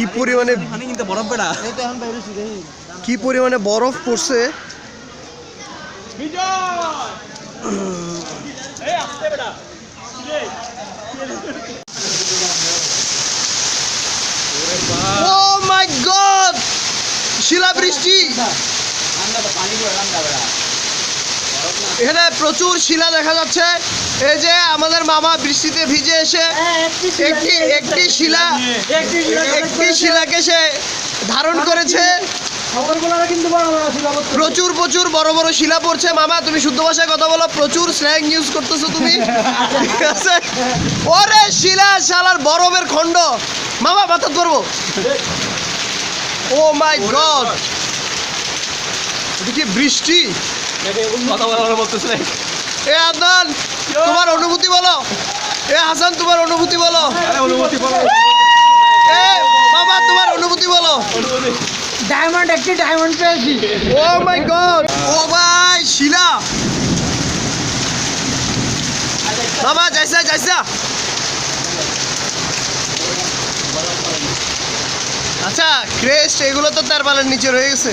কি পানি বেড়া তো রে কি পরিমাণে বরফ পড়ছে? ও মাই গড শিলা বৃষ্টি এখানে প্রচুর শিলা দেখা যাচ্ছে। এই যে আমাদের মামা বৃষ্টিতে ভিজে এসে একটি একটি শিলা একটি শিলাকে সে ধারণ করেছে। প্রচুর প্রচুর বড় বড় শিলা পড়ছে। মামা তুমি শুদ্ধ ভাষায় কথা বলো। প্রচুর স্ল্যাং ইউজ করতেছো তুমি। ঠিক আছে? ওরে শিলা শালার বরফের খণ্ড। মামা মাথা ধরবো ও মাই গড এটা কি বৃষ্টি? কথা বলা বলতেছে এ আদনান তোমার অনুভূতি বলো। এ হাসান তোমার অনুভূতি বলো। অনুমতি বলো। এ বাবা তোমার অনুভূতি বলো। ডায়মন্ড একটি ডায়মন্ড পেয়েছি। ও মাই গড। ও ভাই শিলা। বাবা যাইসা যাইসা। আচ্ছা ক্রেস্ট এগুলো তো তার বালের নিচে রয়ে গেছে।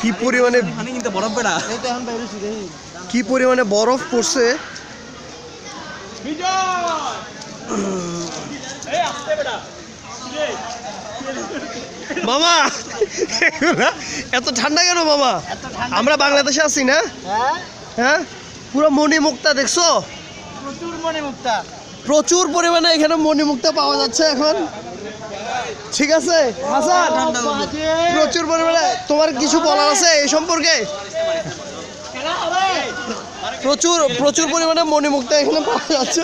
কি পরিমাণে পানি কিন্তু বরফ বেড়া। এই তো এখন বাইরেছি রে কি পরিমাণে বরফ পড়ছে? এই মামা এত ঠান্ডা কেন মামা? আমরা বাংলাদেশে আছি না? হ্যাঁ? হ্যাঁ? পুরো মণিমুক্তা দেখছ? প্রচুর মনে মুক্তা প্রচুর পরিমাণে এখানে মণিমুক্তা পাওয়া যাচ্ছে এখন। ঠিক আছে? হাসান, প্রচুর পরিমাণে তোমার কিছু বলার আছে এই সম্পর্কে? প্রচুর প্রচুর পরিমাণে মণিমুক্তা এখানে পাওয়া যাচ্ছে।